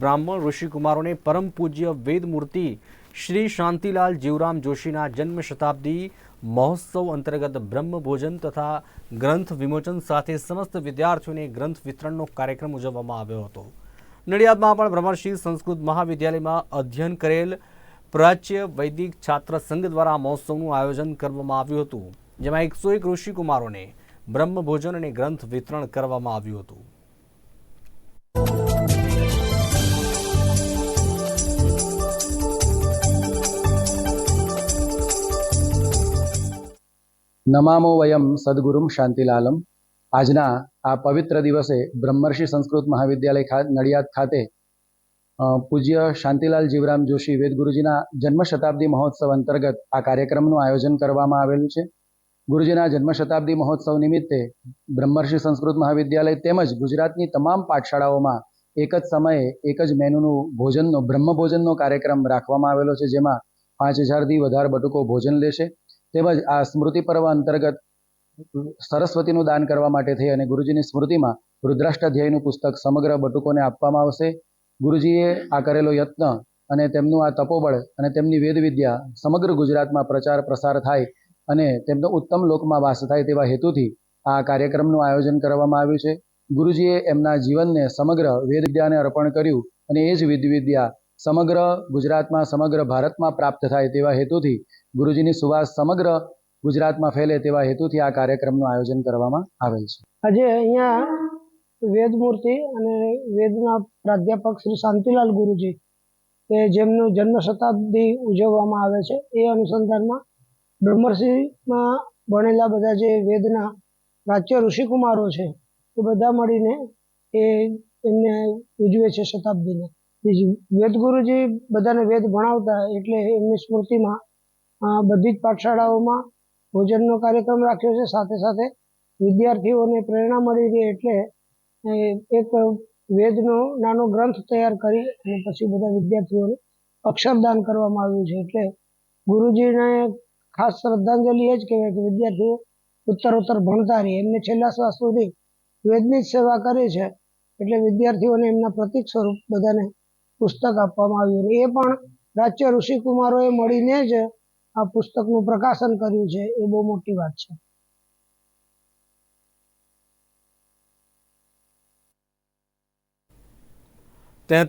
બ્રાહ્મણ ઋષિકુમારોને પરમ પૂજ્ય વેદમૂર્તિ શ્રી શાંતિલાલ જીવરામ જોશીના જન્મ શતાબ્દી મહોત્સવ અંતર્ગત બ્રહ્મ ભોજન તથા ગ્રંથ વિમોચન સાથે સમસ્ત વિદ્યાર્થીઓને ગ્રંથ વિતરણનો કાર્યક્રમ ઉજવવામાં આવ્યો હતો. નડિયાદમાં પણ ભ્રમણશીલ સંસ્કૃત મહાવિદ્યાલયમાં અધ્યયન કરેલ પ્રાચ્ય વૈદિક છાત્ર સંઘ દ્વારા મહોત્સવનું આયોજન કરવામાં આવ્યું હતું, જેમાં એકસો એક ઋષિકુમારોને બ્રહ્મભોજન અને ગ્રંથ વિતરણ કરવામાં આવ્યું હતું. નમામો વયમ સદગુરુમ શાંતિલાલમ. આજના આ પવિત્ર દિવસે બ્રહ્મર્ષિ સંસ્કૃત મહાવિદ્યાલય ખા, નડિયાદ ખાતે પૂજ્ય શાંતિલાલ જીવરામ જોશી વેદગુરુજીના જન્મ શતાબ્દી મહોત્સવ અંતર્ગત આ કાર્યક્રમનું આયોજન કરવામાં આવેલું છે. ગુરુજીના જન્મ શતાબ્દી મહોત્સવ નિમિત્તે બ્રહ્મર્ષિ સંસ્કૃત મહાવિદ્યાલય તેમજ ગુજરાતની તમામ પાઠશાળાઓમાં એક જ સમયે એક જ મેનુનું ભોજનનો બ્રહ્મ ભોજનનો કાર્યક્રમ રાખવામાં આવેલો છે, જેમાં પાંચ હજારથી વધારે બટુકો ભોજન લેશે. તેમજ આ સ્મૃતિ પર્વ અંતર્ગત સરસ્વતીનું દાન કરવા માટે થઈ અને ગુરુજીની સ્મૃતિમાં રુદ્રાષ્ટાધ્યાયનું પુસ્તક સમગ્ર બટુકોને આપવામાં આવશે. ગુરુજીએ આ કરેલો યત્ન અને તેમનું આ તપોબળ અને તેમની વેદ વિદ્યા સમગ્ર ગુજરાતમાં પ્રચાર પ્રસાર થાય અને તેમનો ઉત્તમ લોકમાં વાસ થાય તેવા હેતુથી આ કાર્યક્રમનું આયોજન કરવામાં આવ્યું છે. ગુરુજીએ એમના જીવનને સમગ્ર વેદ વિદ્યાને અર્પણ કર્યું અને એ જ વિધ વિદ્યા સમગ્ર ગુજરાતમાં, સમગ્ર ભારતમાં પ્રાપ્ત થાય તેવા હેતુથી ગુરુજીની સુવાસ સમગ્ર ગુજરાતમાં ફેલે તેવા હેતુથી આ કાર્યક્રમનું આયોજન કરવામાં આવેલ છે. આજે અહીંયા વેદમૂર્તિ અને વેદના પ્રાધ્યાપક શ્રી શાંતિલાલ ગુરુજી કે જેમનું જન્મ શતાબ્દી ઉજવવામાં આવે છે, એ અનુસંધાનમાં બ્રહ્મર્ષિમાં ભણેલા બધા જે વેદના પ્રાચ્ય ઋષિકુમારો છે, એ બધા મળીને એ એમને ઉજવે છે શતાબ્દીને. બીજું વેદગુરુજી બધાને વેદ ભણાવતા એટલે એમની સ્મૃતિમાં બધી જ પાઠશાળાઓમાં ભોજનનો કાર્યક્રમ રાખ્યો છે. સાથે સાથે વિદ્યાર્થીઓને પ્રેરણા મળી રહે એટલે એક વેદનો નાનો ગ્રંથ તૈયાર કરી અને પછી બધા વિદ્યાર્થીઓને અક્ષરદાન કરવામાં આવ્યું છે. એટલે ગુરુજીને ખાસ શ્રદ્ધાંજલિ એ જ કહેવાય કે વિદ્યાર્થીઓ ઉત્તરોત્તર ભણતા રહે. એમને છેલ્લા શ્વાસ સુધી વેદની જ સેવા કરી છે. એટલે વિદ્યાર્થીઓને એમના પ્રતિક સ્વરૂપ બધાને પુસ્તક આપવામાં આવ્યું એ પણ પ્રાચ્ય ઋષિકુમારોએ મળીને જ આ પુસ્તકનું પ્રકાશન કર્યું છે. એ બહુ મોટી વાત છે. તેત્રીસ